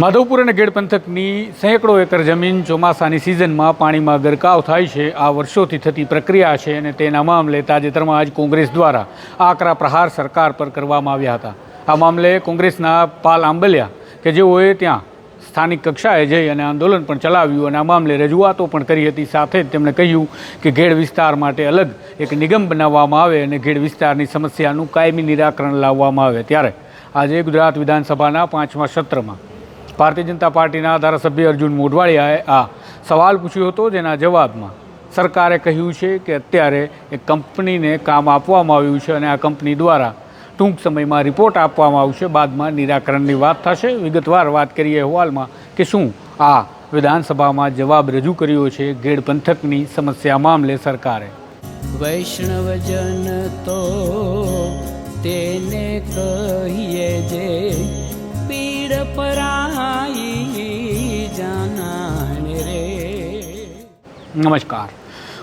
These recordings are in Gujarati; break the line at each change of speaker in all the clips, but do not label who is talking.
માધવપુર અને ગેડ પંથકની સેંકડો એકર જમીન ચોમાસાની સિઝનમાં પાણીમાં ગરકાવ થાય છે. આ વર્ષોથી થતી પ્રક્રિયા છે અને તેના મામલે તાજેતરમાં જ કોંગ્રેસ દ્વારા આકરા પ્રહાર સરકાર પર કરવામાં આવ્યા હતા. આ મામલે કોંગ્રેસના પાલ આંબલિયા કે જેઓએ ત્યાં સ્થાનિક કક્ષાએ જઈ અને આંદોલન પણ ચલાવ્યું અને આ મામલે રજૂઆતો પણ કરી હતી. સાથે જ તેમણે કહ્યું કે ઘેડ વિસ્તાર માટે અલગ એક નિગમ બનાવવામાં આવે અને ઘેડ વિસ્તારની સમસ્યાનું કાયમી નિરાકરણ લાવવામાં આવે. ત્યારે આજે ગુજરાત વિધાનસભાના પાંચમા સત્રમાં ભારતીય જનતા પાર્ટીના ધારાસભ્ય અર્જુન મોઢવાડિયાએ આ સવાલ પૂછ્યો હતો, જેના જવાબમાં સરકારે કહ્યું છે કે અત્યારે એક કંપનીને કામ આપવામાં આવ્યું છે અને આ કંપની દ્વારા ટૂંક સમયમાં રિપોર્ટ આપવામાં આવશે. બાદમાં નિરાકરણની વાત થશે. વિગતવાર વાત કરીએ અહેવાલમાં કે શું આ વિધાનસભામાં જવાબ રજૂ કર્યો છે ગેડ પંથકની સમસ્યા મામલે સરકારે.
વૈષ્ણવજન તો તેને કહીએ જે પીડ પરાઈ
નમસ્કાર.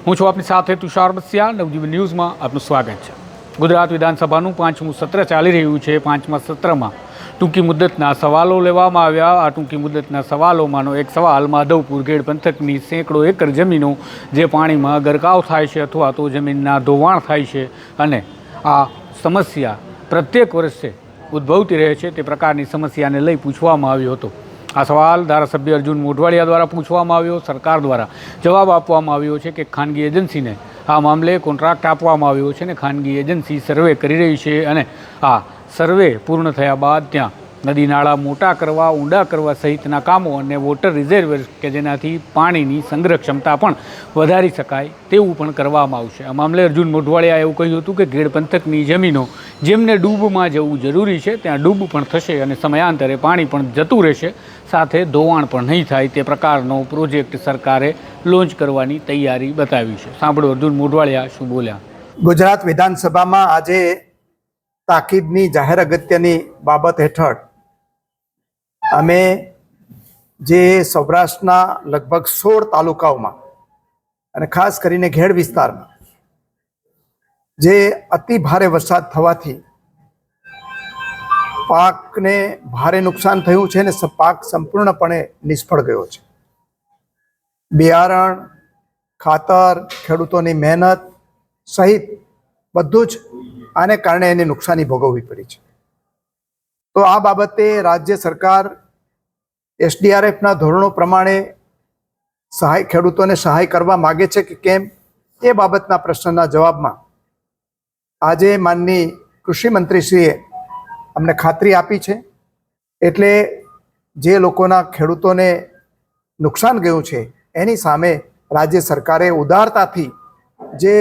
હું છું આપની સાથે તુષાર બસિયા. નવજીવન ન્યૂઝમાં આપનું સ્વાગત છે. ગુજરાત વિધાનસભાનું પાંચમું સત્ર ચાલી રહ્યું છે. પાંચમા સત્રમાં ટૂંકી મુદ્દતના સવાલો લેવામાં આવ્યા. આ ટૂંકી મુદ્દતના સવાલોમાંનો એક સવાલ, માધવપુર ગેડ પંથકની સેંકડો એકર જમીનો જે પાણીમાં ગરકાવ થાય છે અથવા તો જમીનના ધોવાણ થાય છે અને આ સમસ્યા પ્રત્યેક વર્ષે ઉદ્ભવતી રહે છે. તે પ્રકારની સમસ્યાને લઈ પૂછવામાં આવ્યો હતો. આ સવાલ ધારાસભ્ય અર્જુન મોઢવાડિયા દ્વારા પૂછવામાં આવ્યો, સરકાર દ્વારા જવાબ આપવામાં આવ્યો છે કે ખાનગી એજન્સીને આ મામલે કોન્ટ્રાક્ટ આપવામાં આવ્યો છે અને ખાનગી એજન્સી સર્વે કરી રહી છે અને આ સર્વે પૂર્ણ થયા બાદ ત્યાં નદી નાળા મોટા કરવા, ઊંડા કરવા સહિતના કામો અને વોટર રિઝર્વ કે જેનાથી પાણીની સંગ્રહ ક્ષમતા પણ વધારી શકાય તેવું પણ કરવામાં આવશે. આ મામલે અર્જુન મોઢવાડિયાએ એવું કહ્યું હતું કે ગેડ પંથકની જમીનો જેમને ડૂબમાં જવું જરૂરી છે, ત્યાં ડૂબ પણ થશે અને સમયાંતરે પાણી પણ જતું રહેશે, સાથે ધોવાણ પણ નહીં થાય તે પ્રકારનો પ્રોજેક્ટ સરકારે લોન્ચ કરવાની તૈયારી બતાવી છે. સાંભળો અર્જુન મોઢવાડિયા શું બોલ્યા.
ગુજરાત વિધાનસભામાં આજે તાકીદની જાહેર અગત્યની બાબત હેઠળ અમે જે સૌરાષ્ટ્રના લગભગ સોળ તાલુકાઓમાં અને ખાસ કરીને ઘેડ વિસ્તારમાં જે અતિ ભારે વરસાદ થવાથી પાકને ભારે નુકસાન થયું છે અને પાક સંપૂર્ણપણે નિષ્ફળ ગયો છે. બિયારણ, ખાતર, ખેડૂતોની મહેનત સહિત બધું જ આને કારણે એને નુકસાની ભોગવવી પડી છે. તો આ બાબતે રાજ્ય સરકાર એસડીઆરએફના ધોરણો પ્રમાણે સહાય ખેડૂતોને સહાય કરવા માગે છે કે કેમ એ બાબતના પ્રશ્નના જવાબમાં આજે માનની કૃષિ મંત્રીશ્રીએ અમને ખાતરી આપી છે. એટલે જે લોકોના ખેડૂતોને નુકસાન ગયું છે, એની સામે રાજ્ય સરકારે ઉદારતાથી જે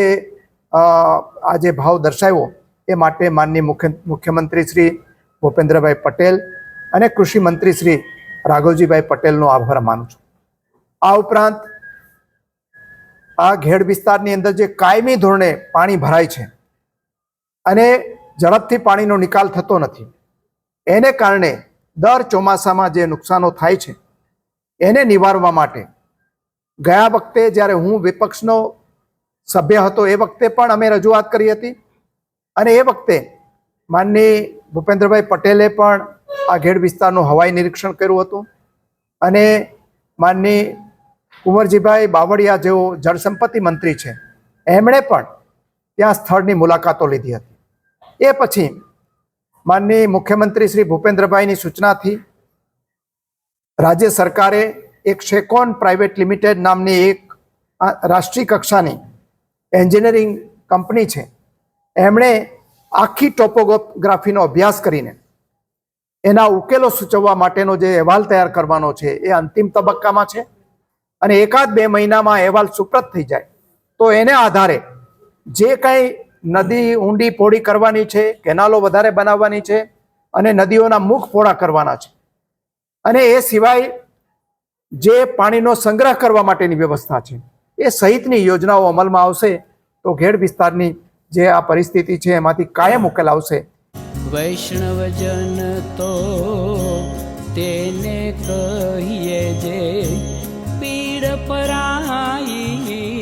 આજે ભાવ દર્શાવ્યો એ માટે માનની મુખ્ય મુખ્યમંત્રી શ્રી ભૂપેન્દ્રભાઈ પટેલ અને કૃષિ મંત્રી શ્રી રાઘવજીભાઈ પટેલનો આભાર માનું છું. આ ઉપરાંત આ ઘેડ વિસ્તારની અંદર જે કાયમી ધોરણે પાણી ભરાય છે અને ઝડપથી પાણીનો નિકાલ થતો નથી, એને કારણે દર ચોમાસામાં જે નુકસાનો થાય છે, એને નિવારવા માટે ગયા વખતે જ્યારે હું વિપક્ષનો સભ્ય હતો એ વખતે પણ અમે રજૂઆત કરી હતી અને એ વખતે માનની ભૂપેન્દ્રભાઈ પટેલે પણ આ ઘેડ વિસ્તારનું હવાઈ નિરીક્ષણ કર્યું હતું. અને માનની કુંવરજીભાઈ બાવળિયા જેઓ જળસંપત્તિ મંત્રી છે, એમણે પણ ત્યાં સ્થળની મુલાકાતો લીધી હતી. એ પછી માનની મુખ્યમંત્રી શ્રી ભૂપેન્દ્રભાઈની સૂચનાથી રાજ્ય સરકારે એક શેકોન પ્રાઇવેટ લિમિટેડ નામની એક રાષ્ટ્રીય કક્ષાની એન્જિનિયરિંગ કંપની છે, એમણે આખી ટોપોગ્રાફીનો અભ્યાસ કરીને એના ઉકેલો સૂચવવા માટેનો જે અહેવાલ તૈયાર કરવાનો છે એ અંતિમ તબક્કામાં છે અને એકાદ બે મહિનામાં અહેવાલ સુપ્રત થઈ જાય. તો એને આધારે જે કંઈ નદી ઊંડી પોળી કરવાની છે, કેનાલો વધારે બનાવવાની છે અને નદીઓના મુખ પોળા કરવાના છે. અને એ સિવાય જે પાણીનો સંગ્રહ કરવા માટેની વ્યવસ્થા છે, એ સહિતની યોજનાઓ અમલમાં આવશે તો ઘેડ વિસ્તારની જે આ પરિસ્થિતિ છે એમાંથી કાયમ ઉકેલ આવશે.
વૈષ્ણવજન તો તેને કહીએ જે પીડ પરાઈ